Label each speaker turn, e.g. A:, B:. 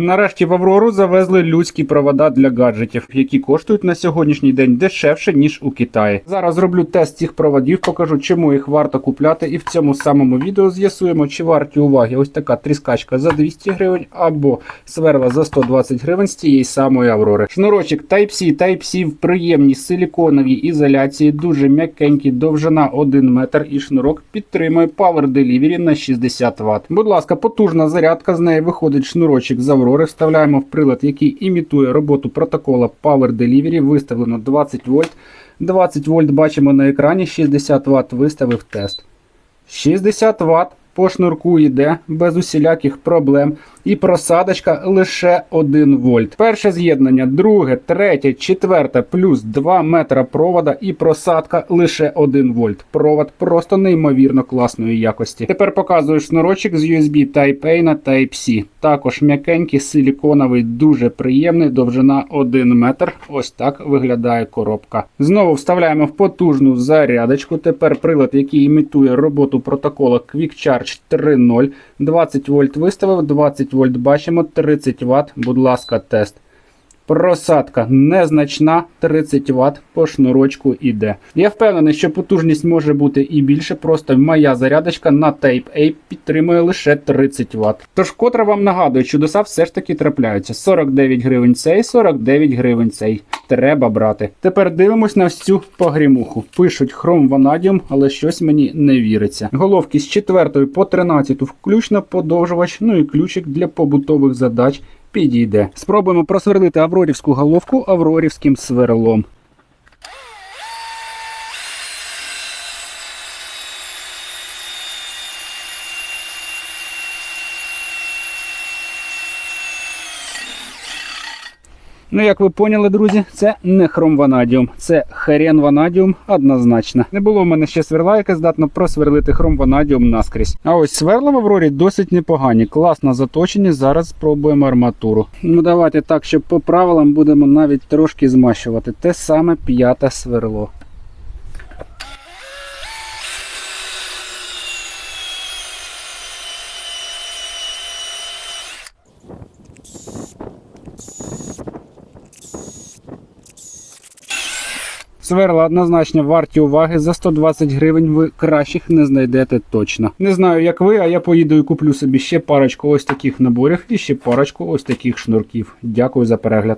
A: Нарешті в Аврору завезли людські провода для гаджетів, які коштують на сьогоднішній день дешевше ніж у Китаї. Зараз зроблю тест цих проводів, покажу, чому їх варто купляти, і в цьому самому відео з'ясуємо, чи варті уваги ось така тріскачка за 200 гривень або сверла за 120 гривень з тієї самої Аврори. Шнурочок Type-C, Type-C в приємній силіконовій ізоляції, дуже м'якенький, довжина 1 метр і шнурок підтримує Power Delivery на 60 Вт. Будь ласка, потужна зарядка, з неї виходить шнурочок з Аврори, вставляємо в прилад, який імітує роботу протокола Power Delivery, виставлено 20 вольт. 20 вольт бачимо на екрані, 60 Вт виставив тест. 60 Вт по шнурку йде без усіляких проблем. І просадочка лише 1 вольт. Перше з'єднання, друге, третє, четверте, плюс 2 метра провода і просадка лише 1 вольт. Провод просто неймовірно класної якості. Тепер показую шнурочок з USB Type-A на Type-C. Також м'якенький, силіконовий, дуже приємний, довжина 1 метр. Ось так виглядає коробка. Знову вставляємо в потужну зарядочку. Тепер прилад, який імітує роботу протокола Quick Charge 3.0. 20 вольт виставив, 20 вольт бачимо, 30 Вт. Будь ласка, тест. Просадка незначна, 30 Вт по шнурочку іде. Я впевнений, що потужність може бути і більше, просто моя зарядочка на Type-A підтримує лише 30 Вт. Тож котре вам нагадую, чудеса все ж таки трапляються. 49 гривень цей, 49 гривень цей. Треба брати. Тепер дивимось на всю погрімуху. Пишуть хром ванадіум, але щось мені не віриться. Головки з 4 по 13 включно подовжувач, ну і ключик для побутових задач підійде. Спробуємо просверлити аврорівську головку аврорівським сверлом. Ну, як ви поняли, друзі, це не хромванадіум, це херен ванадіум однозначно. Не було в мене ще сверла, яке здатно просверлити хромванадіум наскрізь. А ось сверла в Аврорі досить непогані, класно заточені. Зараз спробуємо арматуру. Ну давайте так, щоб по правилам будемо навіть трошки змащувати. Те саме п'яте сверло. Сверла однозначно варті уваги. За 120 гривень ви кращих не знайдете точно. Не знаю, як ви, а я поїду і куплю собі ще парочку ось таких наборів і ще парочку ось таких шнурків. Дякую за перегляд.